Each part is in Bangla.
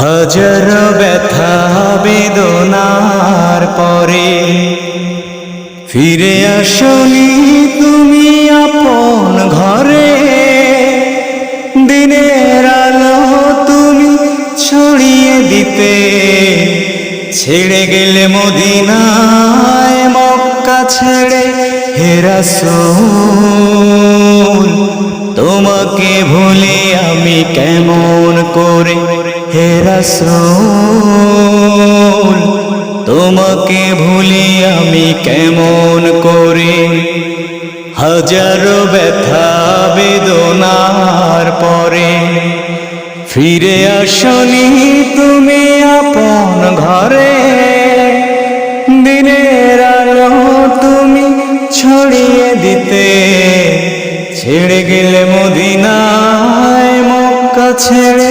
হাজার ব্যথা বেদনার পরে। ফিরে আসনি তুমি আপন ঘরে। দিনের আলো তুমি ছড়িয়ে দিতে। ছেড়ে গেলে মদিনায় মক্কা ছেড়ে হেরাসুল তোমাকে ভুলে আমি কেমন করে হেরাসুল তোমাকে ভুলি আমি কেমন করে? হাজারো ব্যথা বেদনার পরে ফিরে আসনি তুমি আপন ঘরে। দিনের আলো তুমি ছড়িয়ে দিতে, ছেড়ে গেলে মদিনায় মক্কা ছেড়ে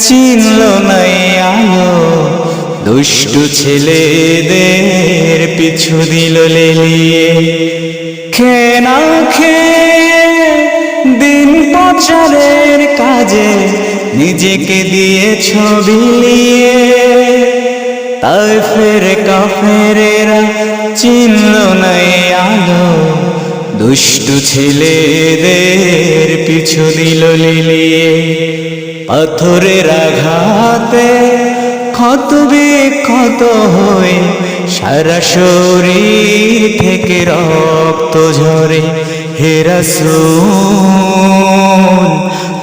চিনল নাই আলো। দুষ্টু ছেলেদের পিছু দিল লেলিয়ে। খে না খে দিন প্রচারের কাজে নিজেকে দিয়ে ছবি নিয়ে। তাই ফের কাফেরেরা চিনল নাই আলো। দুষ্টু ছেলেদের পিছু দিল লিলিয়ে। পাথরের আঘাতে ক্ষত বিক্ষত হয়ে সারা শরীর থেকে রক্ত ঝরে। হেরাসুল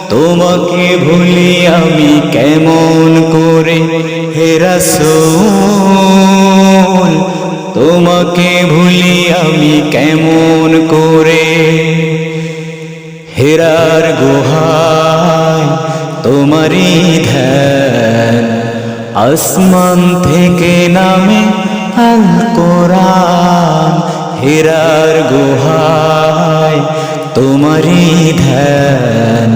তোমাকে ভুলি আমি কেমন করে? হেরাসুল তোমাকে ভুলি আমি কেমন করে? হেরার গুহায় তোমারই ধ্যান আসমান থেকে নামে আল কোরআন, হেরার গুহায় তোমারই ধ্যান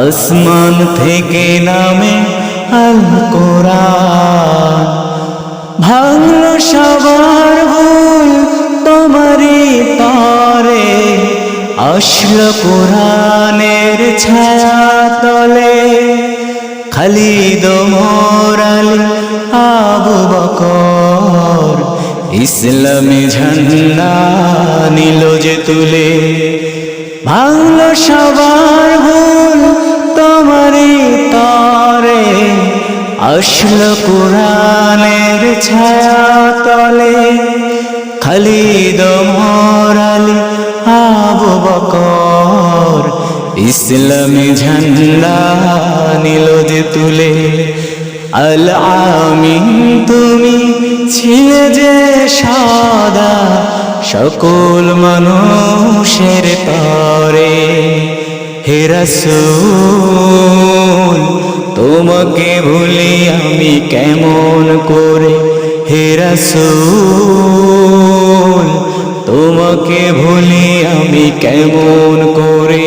আসমান থেকে নামে আল কোরআন। ভাঙল সবার ভুল তোমারই তরে আসল কোরআনের ছায়া তলে খালিদ মোরালি আবু বকর। ইসলামী ঝান্ডা নিল যে তুলে, ভাঙল সবার ভুল তোমারই তরে। আসল কোরআনের ছায়া তলে খালিদ মোরালি ইসলামী ঝান্ডা নিল যে তুলে। আল আমিন, তুমি ছিলে যে সাদা সকল মানুষের তরে। হেরাসুল তোমাকে ভুলি আমি কেমন করে? হেরাসুল তোমাকে ভুলি আমি কেমন করে?